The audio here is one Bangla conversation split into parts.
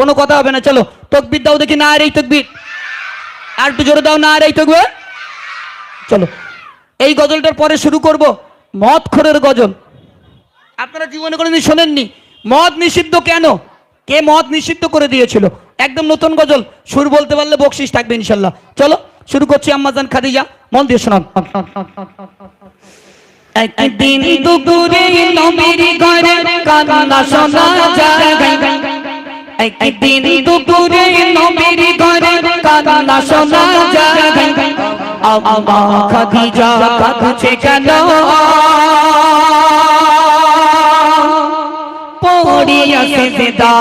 কোনো কথা হবে না, চলো। তকবির দাও দেখি, না আর এই তকবির। আর একটু জোরে দাও, না আর এই তকবির। চলো। এই গজলটার পরে শুরু করব মদ খোরের গজল। আপনারা জীবনে কোনোদিন শোনেননি, মদ নিষিদ্ধ কেন? কে মদ নিষিদ্ধ করে দিয়েছিল? একদম নতুন গজল, সুর বলতে পারলে বকশিস থাকবে ইনশাল্লাহ। চলো, শুরু করছি আম্মাজান খাদিজা, মন দিয়ে শোনান। একদিন দুপুরে নবীর ঘরে কান্না শোনা একদিন দুপুরে নবীর ঘরে কান্না শোনা যায়। আম্মা খাদিজা কাঁদছে কেন? পড়িয়া সেদা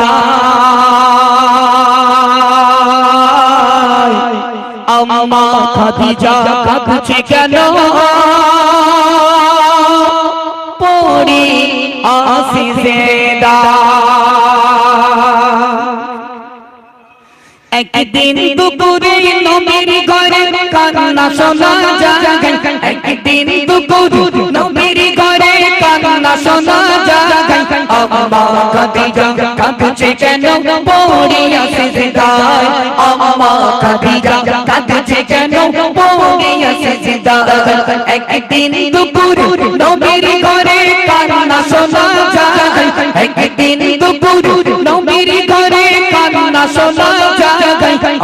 আম্মা খাদিজা কাঁদছে কেন? পড়ি আসি একদিন দুপুরে নবীর ঘরে কান্না শোনা যায়। একদিন দুপুরে নবীর ঘরে কান্না শোনা যায়। আম্মা খাদিজা কাঁদছে কেন? পড়িয়া সিজদায় আম্মা খাদিজা কাঁদছে কেন? পড়িয়া সিজদায় একদিন দুপুরে নবীর ঘরে কান্না শোনা যায়। একদিন দুপুরে নবীর ঘরে কান্না শোনা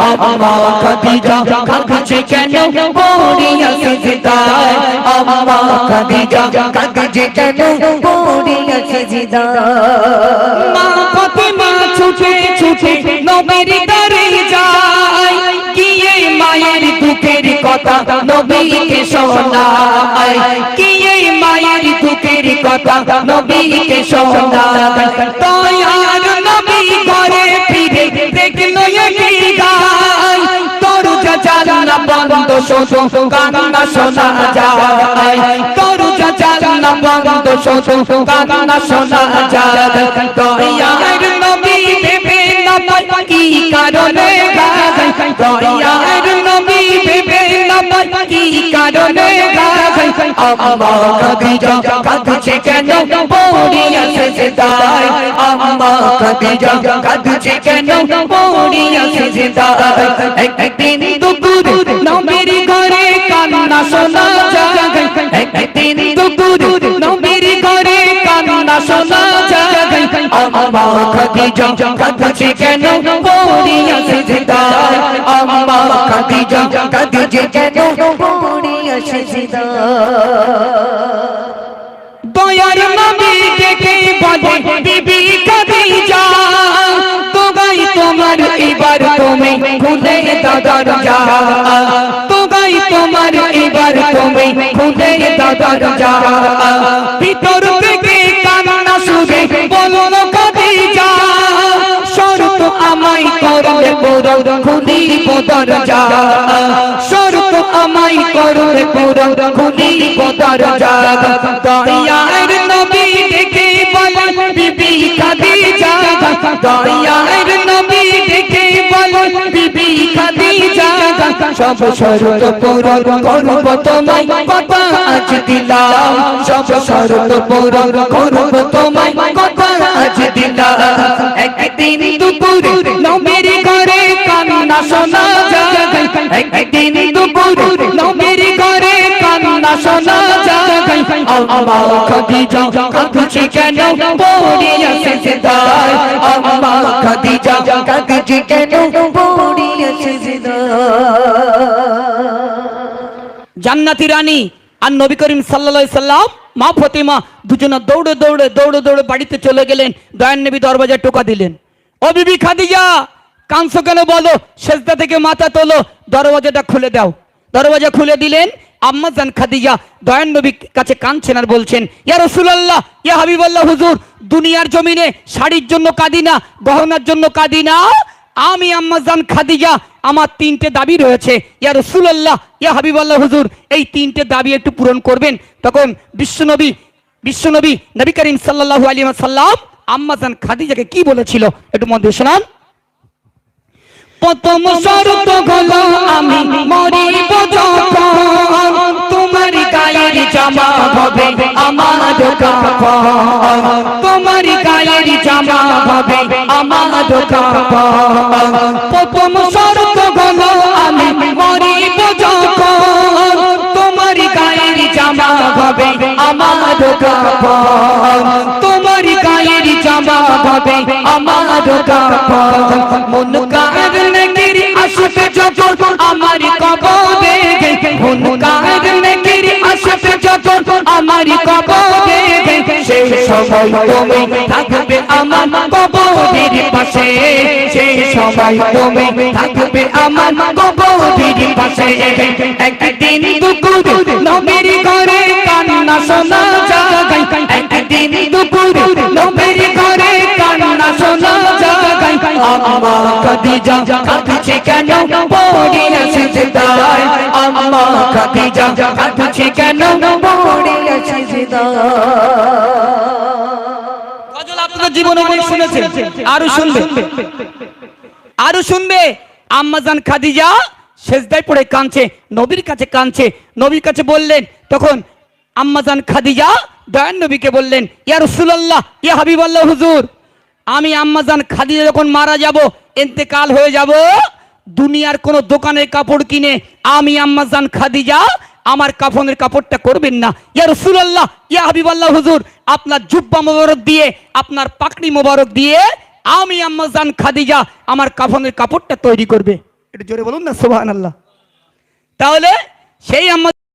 আম্মা খাদিজা কাঁদছে কেন পড়িয়া সিজদায় আম্মা খাদিজা কাঁদছে কেন পড়িয়া সিজদায় মা ফাতেমা ছুটে ছুটে নবীর দরে যায় গিয়ে মায়ের দুঃখের কথা নবীকে শোনায় গিয়ে মায়ের দুঃখের কথা নবীকে শোনায় দয়ার বন্ধ শোনো কান্না শোনা যায়। দরজা জানলা বন্ধ শোনো কান্না শোনা যায়। দয়ার নবী ভেবে না কি কারণে গায় দয়ার নবী ভেবে না কি কারণে গায় আম্মা খাদিজা কাঁদছে কেন? পড়িয়া সেজদায় আম্মা খাদিজা কাঁদছে কেন? পড়িয়া সেজদায় একদিন দুপুরে কান্না শোনা যায় একদিন দুপুরে নবীর ঘরে কান্না শোনা যায় আম্মা খাদিজা কাঁদছে কেন পড়িয়া সেজদায় আম্মা খাদিজা কাঁদছে কেন পড়িয়া সেজদায় দয়ার নবী দেখে বলে বিবি খাদিজা তোগাই তোমার এবার তুমি খুলে দাদার যা তোগাই তোমার এবার খুলে দাদার যা। ভিতর থেকে কান্না শুনে বলো খাদিজা শরত আমায় করলে পুরো খুলিব দরজা শরত আমায় করলে পুরো খুলিব দরজা দয়ার নবী দেখে বলেন বিবি খাদিজা দয়ার নবী সব শরত পূরণ করব তোমায় কথা আজ দিলাম সব শরত পূরণ করব তোমায় কথা আজ দিলাম একদিন দুপুরে নবীর ঘরে কান্না শোনা যায় একদিন দুপুরে নবীর ঘরে কান্না কেন জান্নাতি রানী আর নবী করিম সাল্লা সাল্লাম, মা ফতিমা দুজনে দৌড়ে দৌড়ে দৌড়ে দৌড়ে বাড়িতে চলে গেলেন, দয়ান নবী দরবাজায় টোকা দিলেন। ও বিবি খাদিজা, কাঁদছো কেন বলো? সেজদা থেকে মাথা তোলো, দরওয়াজাটা খুলে দাও। দরওয়াজা খুলে দিলেন আম্মাজান খাদিজা দয়ান নবী কাছে কাঁদছেন আর বলছেন, ইয়া রসুলাল্লাহ, ইয়া হাবিবাল্লাহ হুজুর, দুনিয়ার জমিনে শাড়ির জন্য কাঁদি না, গহনার জন্য কাঁদি না আমি আম্মাজান খাদিজা, আমার তিনটে দাবি রয়েছে। ইয়া রসুলাল্লাহ, ইয়া হাবিবাল্লাহ হুজুর, এই তিনটে দাবি একটু পূরণ করবেন। তখন বিশ্বনবী বিশ্বনবী নবী করিম সাল্লাল্লাহু আলাইহি সাল্লাম আম্মাজান খাদিজাকে কি বলেছিল? একটু দিয়ে শোনান। প্রথম শরত হলো আমি মরিব যখন গায়ের গায়ের জামা হবে আমার কাপড় তোমার গায়ের জামা হবে আমার কাপড় প্রথম শর্ত হলো আমি মরিব যখন তোমার গায়ের জামা হবে আমার কাপড় তোমার গায়ের জামা হবে আমার কাপড় মন কার নেকির আসবে যখন আমার কবরে মন কার সময় তুমি থাকবে আমার কবরের পাশে। সেই সময় তুমি থাকবে আমার কবরের পাশে। একদিন দুপুর নবীর ঘরে কান্না শোনা যায়। একদিন দুপুর নবীর ঘরে কান্না শোনা যায়। আম্মা খাদিজা কাঁদছে কেন পড়ে সিজদায় আম্মা খাদিজা কাঁদছে কেন পড়ে আপনাদের জীবনে অনেক শুনেছেন। আরও শুনবে। আরও শুনবে। আম্মাজান খাদিজা সেজদায় পড়ে কাঁদছে, নবীর কাছে কাঁদছে। নবীর কাছে বললেন, তখন আম্মাজান খাদিজা দয়ান নবীকে বললেন, ইয়া রসুলাল্লাহ, ইয়া হাবিবাল্লাহ হুজুর, আমি আম্মাজান খাদিজা যখন মারা যাব এতেকাল হয়ে যাব, দুনিয়ার কোনো দোকানের কাপড় কিনে আমি আম্মাজান খাদিজা আমার কাফনের কাপড়টা করবেন না। ইয়া রসুলাল্লাহ ইয়া হাবিবাল্লাহ হুজুর আপনার জুব্বা মোবারক দিয়ে আপনার পাকড়ি মোবারক দিয়ে আমি আম্মাজান খাদিজা আমার কাফনের কাপড়টা তৈরি করবে। এটা জোরে বলুন না সুবহানাল্লাহ। তাহলে সেই আম্মা